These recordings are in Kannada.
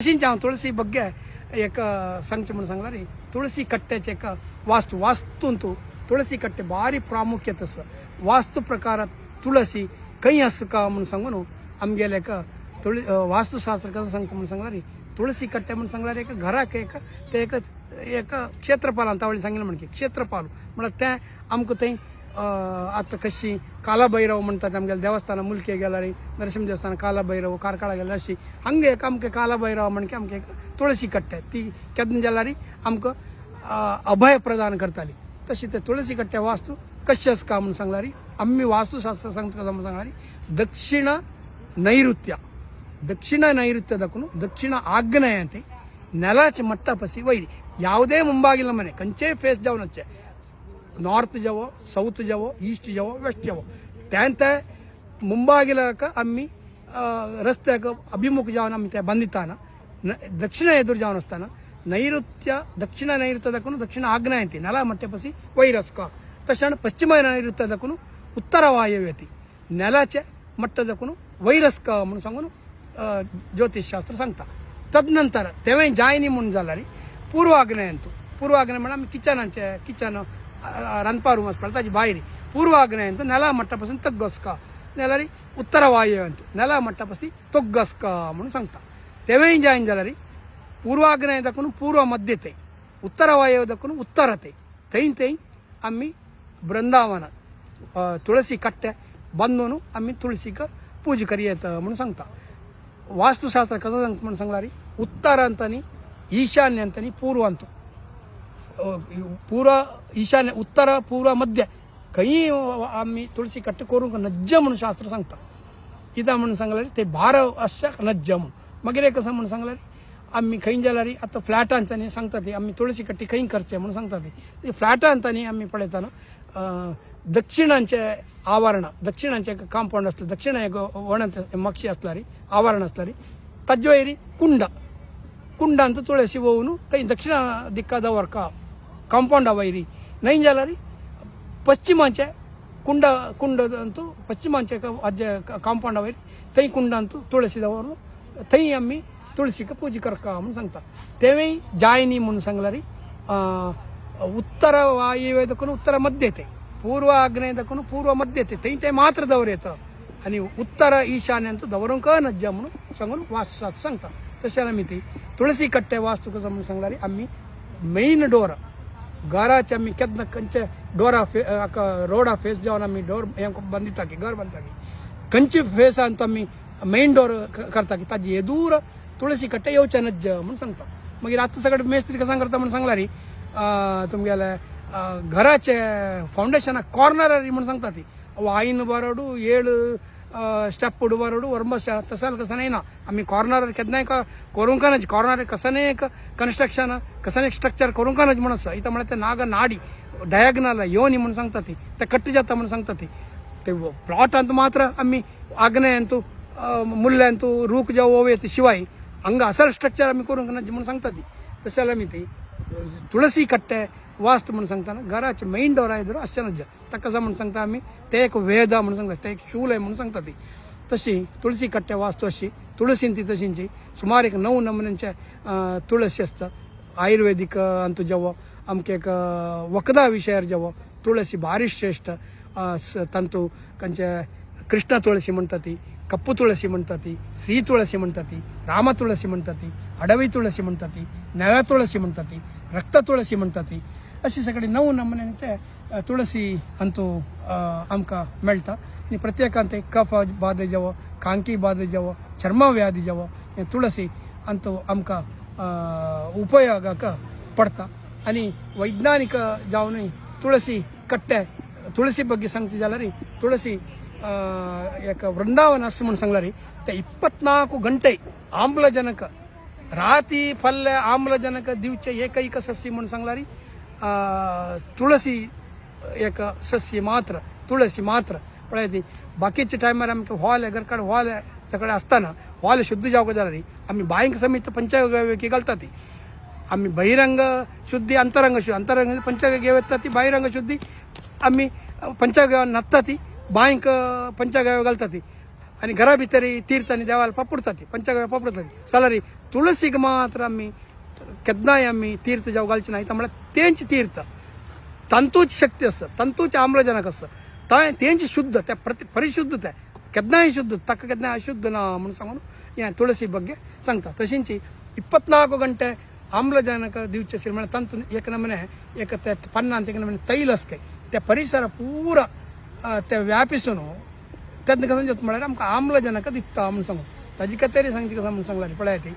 तशींच हांव तुळसी ಬಗ್ಗೆ एक सांगचें म्हणून सांगला रे तुळसी कट्ट्याचे एक वास्तू वास्तूंत तुळसी कट्टे भारी प्रामुख्यत आसा वास्तू प्रकारात तुळसी खंय आसा का म्हणून सांगून आमगेले एक तुळी वास्तुशास्त्र कसं सांगता म्हणून सांगला रे तुळसी कट्टे म्हणून सांगला रे एक घराक एक ते एक एक क्षेत्रपाल तावळी सांगितलं म्हणजे क्षेत्रपाल म्हणल्यार तें आमकां थंय आतां कशी कालाभैरव म्हणटात आमगेले देवस्थाना मुलके गेल्यार नरसिंह देवस्थान कालाभैरव कारकाळा गेल्यार अशी हंगे एक आमकां कालाभैरव म्हणजे आमकां एक तुळशी कट्टे ती केन्ना जाल्यार आमकां अभय प्रदान करताली तशी ते तुळसी कट्ट्या वास्तू कशी आसा काय म्हणून सांगल्यार आम्ही वास्तुशास्त्र सांगता कसं म्हणून सांगल्यार दक्षिण ನೈಋತ್ಯ ದಕ್ಷಿಣ ನೈಋತ್ಯ ದಕ್ಕನು ದಕ್ಷಿಣ ಆಗ್ನೇಯ ಅಂತೆ ನೆಲಾಚೆ ಮಟ್ಟ ಪಸಿ ವೈರಿ ಯಾವುದೇ ಮುಂಬಾಗಿಲ ಮನೆ ಕಂಚೆ ಫೇಸ್ ಜಾವನ್ ಹಚ್ಚೆ ನಾರ್ತ್ ಜಾವೋ ಸೌತ್ ಜಾವೋ ಈಸ್ಟ್ ಜಾವೋ ವೆಸ್ಟ್ ಜಾವೋ. ತ್ಯಾಂತೆ ಮುಂಬಾಗಿಲಕ ಅಮ್ಮಿ ರಸ್ತೆಗ ಅಭಿಮುಖ ಜಾವನ ಅಮ್ಮ ಬಂದಿತ್ತಾನ. ದಕ್ಷಿಣ ಎದುರು ಜವನಸ್ತಾನ. ನೈಋತ್ಯ, ದಕ್ಷಿಣ ನೈಋತ್ಯದಕ್ಕೂ ದಕ್ಷಿಣ ಆಗ್ನೇಯಂತಿ, ನೆಲ ಮಟ್ಟೆಪಸಿ ವೈರಸ್ಕ. ತಕ್ಷಣ ಪಶ್ಚಿಮ ನೈಋತ್ಯದಕ್ಕೂ ಉತ್ತರ ವಾಯವ್ಯತಿ ನೆಲಚ ಮಟ್ಟದಕ್ಕೂ ವೈರಸ್ಕ ಸಂಗನು ಜ್ಯೋತಿಷ್ಶಾಸ್ತ್ರ ಸಂಗ್ತ ತದನಂತರ ತೆವೆ ಜಾಯಿನಿ ಮುಂಜಾಲರಿ ಪೂರ್ವಾಗ್ನೇಯಂತು ಪೂರ್ವಾಗ್ನೇಯ ಮೇಡಮ್ ಕಿಚನ್ ಅಂಚೆ ಕಿಚನ್ ರನ್ಪಾರು ಪಳ್ತಾಜಿ ಬಾಯಿರಿ ಪೂರ್ವಾಗ್ನೇಯ ಅಂತ ನೆಲ ಮಟ್ಟಪಸಿ ತಗ್ಗಸ್ಕ. ನೆಲರಿ ಉತ್ತರವಾಯು ಅಂತ. ನೆಲ ಮಟ್ಟಪಸಿ ತೊಗ್ಗಸ್ಕ ಅಮ್ಮನು ಸಂತ ತೆವೆಂಜಾಯಿಂದಲರಿ ಪೂರ್ವಾಗ್ನೇಯದಕ್ಕೂ ಪೂರ್ವ ಮಧ್ಯತೆ. ಉತ್ತರವಾಯುವುದಕ್ಕೂ ಉತ್ತರತೆ. ತೈನ್ ತೈನ್ ಅಮ್ಮಿ ಬೃಂದಾವನ ತುಳಸಿ ಕಟ್ಟೆ ಬಂದನು ಅಮ್ಮಿ ತುಳಸಿಕ ಪೂಜೆ ಕರಿಯತ ಅಮ್ಮನು ಸಂತ ವಾಸ್ತುಶಾಸ್ತ್ರ ಕಸ ಸಂಕಮಣ ಸಂಗ್ಲಾರಿ ಉತ್ತರ ಅಂತನಿ, ಈಶಾನ್ಯ ಅಂತನಿ, ಪೂರ್ವ ಅಂತ. ಪೂರ್ವ ईशान्य उत्तर पूर्व मध्य. ಕೈ आम्ही तुळशी कट्ट करून नज्ज म्हणून शास्त्र सांगतात इथं म्हणून सांगला रे ते भार अश नज्ज म्हणून. एक कसं म्हणून सांगला रे आम्ही खैन जाला रे आता फ्लॅट आणताना सांगतात आम्ही तुळशी कट्टी खैन करचे म्हणून सांगतात ते. फ्लॅट आणताना आम्ही पळयताना दक्षिणांचे आवरण दक्षिणांचे कांपौंड असलं दक्षिण एक वण मक्षी असला रे आवरण असला रे. तज्जो येरी कुंड. ಕುಂಡ तुळशी वळून ಹೂವನ್ನು दक्षिणा दिक्का दवर का ಕಾಂಪೌಂಡ್ ಅವ ನೈಂಜಾಲರಿ, ಪಶ್ಚಿಮಾಂಚೆ, ಕುಂಡ ಕುಂಡ ಕುಂಡದಂತೂ ಪಶ್ಚಿಮಾಂಚೆ ಅಜ್ಜ ಕಾಂಪೌಂಡ್ ಅವರಿ ತೈ ಕುಂಡ ಅಂತೂ ತುಳಸಿದವರು, ತೈ ಅಮ್ಮಿ ತುಳಸಿಕ ಪೂಜಿ ಕರ್ಕ ಅಮ್ಮನ ಸಂಗ್ತ ತೆವೈ ಜಾಯಿನಿ ಮುನ್ ಸಂಗ್ಲರಿ ಉತ್ತರ ವಾಯುವೇದಕ್ಕೂ ಉತ್ತರ ಮಧ್ಯತೆ, ಪೂರ್ವ ಆಗ್ನೇಯದಕ್ಕೂ ಪೂರ್ವ ಮಧ್ಯತೆ ತೈತೆ ಮಾತ್ರದವ್ರು ಏತ ಉತ್ತರ ఉత్తర ಅಂತ అంతా దవరంకా నజ్జామును సంగును వాస్తు సంగతం తశనమితి తులసి కట్టే వాస్తుకు సంబంధించి ಅಮ್ಮಿ మెయిన్ ಡೋರ್. तुळसी कट्टे वास्तू कसो म्हणून सांगल्यार आमी मेन डोर घराचे आमी केन्ना खंयचे डोरा फे हाका रोडा फेस जावन आमी डोर हें बांदिता की घर बांदता की खंयचे फेसान तो आमी मेन डोर करता की ताजे येदूर तुळसी कट्टे येवचे नज्ज म्हणून सांगता मागीर आतां सगळे मेस्त्री कसां करता म्हणून सांगला री तुमगेले घराचे ಫೌಂಡೇಶನ್ ಕಾರ್ನರ್ म्हणून सांगता ती वाईन बरोडू ಏಳು స్టెప్ వాడు వర్మ वर కసనైనా तसाल కార్నర్ नाही ना. आम्ही कॉर्नर कसाने एक कन्स्ट्रक्शन कसं एक स्ट्रक्चर करूंक नज म्हणस? इथं म्हणत नाग नाडी डायगनल योनी म्हणून सांगतात ती. ते कट्ट जाता म्हणून सांगतात ते. प्लॉट अंत मात्र आम्ही आग्नेय ಅಂತೂ मुल्य ಅಂತೂ रूक जाऊ ओव ते शिवाय अंग असल स्ट्रक्चर आम्ही करू का नाही म्हणून सांगतात ती. तशाला मी ते तुळसी कट्टे वास्त म्हणून सांगताना घराचे मेन डोर आहे अशें नज ताका कसं म्हणून सांगता आमी ते एक वेद म्हणून सांगता ते एक शूल आहे म्हणून सांगता ती तशी तुळसी कट्टे वास्तू अशी तुळसीन ती तशींची सुमार एक नऊ नमुन्यांचे तुळसी असता आयुर्वेदीक अंतू जेवो आमके एक वखदा विशयार जेवो तुळसी भारी श्रेष्ठ ತಂತು ಕಂಚೆ ಕೃಷ್ಣ ತುಳಸಿ म्हणटाती ಕಪ್ಪು ತುಳಸಿ म्हणटाती श्री ತುಳಸಿ म्हणटाती ರಾಮ ತುಳಸಿ म्हणटाती अडवी तुळसी म्हणटाती नव्या तुळसी म्हणटाती रक्त तुळसी म्हणटाती अशी सगळी नऊ नमुन्यांचे ತುಳಸಿ ಅಂತೂ ಅಮ್ಕ ಮೆಳ್ತ. ಇನ್ನು ಪ್ರತ್ಯೇಕ ಅಂತ ಕಫ ಬಾಧೆ ಜವ ಕಾಂಕಿ ಬಾಧೆ ಜವ ಚರ್ಮ ವ್ಯಾಧಿ ಜವ ತುಳಸಿ ಅಂತೂ ಅಮ್ಕ ಉಪಯೋಗಕ ಪಡ್ತಾ. ಅನಿ ವೈಜ್ಞಾನಿಕ ಜಾವನಿ ತುಳಸಿ ಕಟ್ಟೆ, ತುಳಸಿ ಬಗ್ಗೆ ಸಂಗತಿ ಜಾಲರಿ, ತುಳಸಿ ಯಾಕ ವೃಂದಾವನ ಅಸ್ಮನ್ ಸಂಗ್ಲರಿ ಇಪ್ಪತ್ನಾಲ್ಕು ಗಂಟೆ ಆಮ್ಲಜನಕ, ರಾತಿ ಫಲ್ಲೆ ಆಮ್ಲಜನಕ ದಿವಚ ಏಕೈಕ ಸಸ್ಯ ಮಣ್ಣು ಸಂಗ್ಲಾರಿ तुळसी एक सस्य मात्र तुळसी मात्र ಒಳ್ಳೆಯದು ಬಾಕಿಚ್ಚ ಟೈಮಲ್ಲಿ ನಮಗೆ ಹಾಲ್ ಎಗರ್ ಕಡೆ ಹಾಲ್ ತಗಡೆ असताना ಹಾಲ್ ಶುದ್ಧ ಜಾಗದಾರ ರೀ. आम्ही ಬಾಯಂಗ ಸಮೇತ घालता घालतात आम्ही बहिरंग शुद्धी अंतरंग शुद्धी अंतरंग पंचाग घेतात ती बाहिरंग शुद्धी आम्ही पंचाग न्हातात ती बायंक पंचागावे घालतात ती आणि घराभितरी तीर्थ आणि देवाला पापुडतात पंचागावे पापुडतात सलारी तुळसीक मात्र आम्ही ಕೆದ್ನಾಯಮ್ಮಿ ತೀರ್ಥ ಜವಗಾಲ್ಚಿನ ಆಯ್ತು ಆಮೇಲೆ ತೇಂಚ ತೀರ್ಥ. ತಂತೂಚ ಶಕ್ತಿ ಅಸ್ತ ತಂತೂಚ ಆಮ್ಲಜನಕ ಅಸ್ತ ತಾಯಿ ತೇಂಚ ಶುದ್ಧತೆ ಪ್ರತಿ, ಪರಿಶುದ್ಧತೆ. ಕೆದ್ನಾಯ ಶುದ್ಧ, ತಕ್ಕ ಕೆದ್ನಾಯ ಅಶುದ್ಧ ನಾ ಮನಸಂಗನು ಏನು ತುಳಸಿ ಬಗ್ಗೆ ಸಂಗ್ತ ತಶಿಂಚಿ ಇಪ್ಪತ್ನಾಲ್ಕು ಗಂಟೆ ಆಮ್ಲಜನಕ ದಿವಚ ಸಿರಿಮಣೆ ತಂತು ಏಕ ನಮನೆ ಏಕತೆ ಪನ್ನ ಅಂತ ನಮನೆ ತೈಲಸ್ಕೆ. ತೆ ಪರಿಸರ ಪೂರ ತೆ ವ್ಯಾಪಿಸನು. ತದ್ ಕಥನ ಜೊತೆ ಮಾಡಿದ್ರೆ ನಮ್ಗೆ ಆಮ್ಲಜನಕ ದಿತ್ತ ಅಮನ್ಸಂಗ ತಜಿಕತೇರಿ ಸಂಜಿಕ ಸಮನ್ಸಂಗ್ಲಾರಿ ಪಳೆಯತಿ.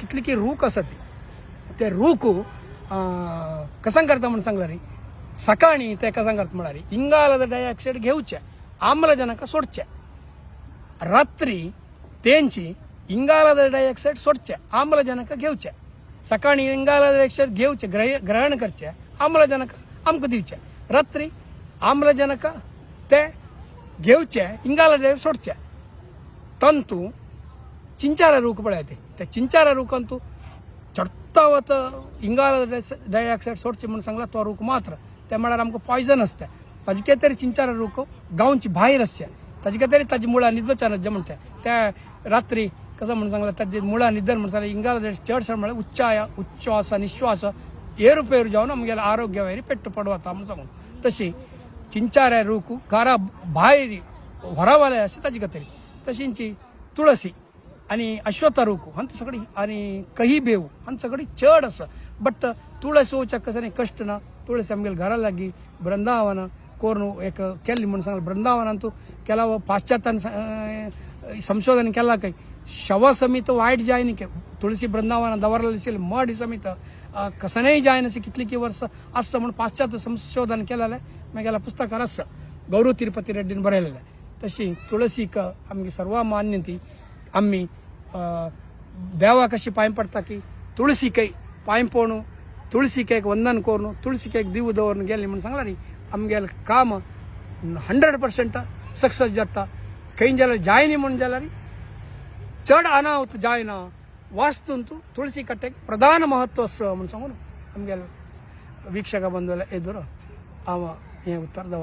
ಕಿತ್ಲಿಕ್ಕೆ ರೂಕ ಸತಿ ಮತ್ತು ರೂಕು ಕಸಂಕರ್ತ ಮಣಸಂಗ್ಲರಿ ಸಕಾಣಿ ಇತ್ತೆ ಕಸಂಕರ್ತ ಮಾಡಾರಿ ಇಂಗಾಲದ ಡೈಆಕ್ಸೈಡ್ ಗೆವುಚೆ ಆಮ್ಲಜನಕ ಸೊಡ್ಚೆ. ರಾತ್ರಿ ತೇಂಚಿ, ಇಂಗಾಲದ ಡೈಆಕ್ಸೈಡ್ ಸೊಡ್ಚೆ, ಆಮ್ಲಜನಕ ಗೆವುಚೆ. ಸಕಾಣಿ ಇಂಗಾಲದ ಡೈಆಕ್ಸೈಡ್ ಗೆವುಚೆ, ಗ್ರಹ, ಗ್ರಹಣ ಖರ್ಚೆ ಆಮ್ಲಜನಕ ಅಮ್ಕ ದಿವ್ಚೆ. ರಾತ್ರಿ ಆಮ್ಲಜನಕ ತೆ ಗೆವುಚೆ ಇಂಗಾಲ ಡೈಆಕ್ಸೈಡ್ ಸೊಡ್ಚೆ. ತಂತು, ಚಿಂಚಾರ ರೂಕು ಬೆಳೆಯತ್ತೆ. ಚಿಂಚಾರ ರೂಕಂತೂ रूखांतू चडता वता इंगाल डायऑक्सायड सोडचे म्हणून सांगला तो रूख मात्र ते म्हळ्यार आमकां पॉयझन असते ताजे कितें तरी चिंचारा रूख गांवची भायर आसचे ताजे कितें तरी ताजी मुळां न्हिदोच्या जे म्हणटा त्या रात्री कसं म्हणून सांगला ताजी मुळां न्हिदन म्हणून सांगला इंगाल चडशे म्हळ्यार उच्चाय उच्छ्वास निश्वास ಏರುಪೇರು ಜಾವನ ನಮಗೆಲ್ಲ ಆರೋಗ್ಯ ವೈರಿ ಪೆಟ್ಟು ಪಡುವತ್ತ म्हणून सांगून तशी चिंचाऱ्या रूख घरा भायर ಹೊರವಲಯ अशी ताजी गतेरी तशींची तुळसी आणि अश्वत्थ रूख ಅಂತ सगळी आणि कही बेव ಅಂತ सगळी चड आसा बट तुळस येवच्या कसं नाही कष्ट ना तुळस आमगेल्या घरा लागीं बृंदावन कोरून एक केल्ली म्हणून सांगला बृंदावनांतू ಕೆಲವು ಪಾಶ್ಚಾತ್ಯ ಸಂಶೋಧನೆ केला काही शव समित वायट जाय न्ही तुळशी बृंदावन दवरलेली मड समित कसनय जाय नशी कितली की वर्स आसता म्हणून पाश्चात्य संशोधन केलेलें मागेल्या पुस्तकार आसा गौरव तिरुपती रेड्डीन बरयलेलें तशी तुळसीक आमगे सर्व मान्य ती आम्ही देवा कशी पांय पडटा की तुळसी कೈ पांय पडून तुळसी ಅಮ್ಮಿ ದೇವಾಕಶಿ ಪಾಯಂ ಪಡ್ತಾಕಿ, ತುಳಸಿ ಕೈ ಪಾಯಂ ಪೋಣು, ತುಳಸಿ ಕೈಗೆ ಪಾಯಿಂಪೋಣು ಕೋರ್ನು, ತುಳಸಿ ಕೈಗೆ ದೀವು ದೋರ್ನು ಗೆಲ್ ನಿಮ್ಮನ್ನು ಸಂಗ್ಲಾರಿ. ಅಮ್ಗೆಲ್ ಕಾಮ ಹಂಡ್ರೆಡ್ ಪರ್ಸೆಂಟ ಸಕ್ಸಸ್ ಜತ್ತ. ಕೈಂಜಲ ಜಾಯಿನಿ ರೀ ಚಡ್ ಅನಾಹುತ ಜಾಯಿನ ವಾಸ್ತುಂತು ತುಳಸಿ ಕಟ್ಟೆಗೆ ಪ್ರಧಾನ ಮಹತ್ವ ಮುನ್ಸಂಗನು ನಮಗೆಲ್ಲ ವೀಕ್ಷಕ ಬಂದಲ್ಲ ಎದುರು ಅವ ಉತ್ತರದವ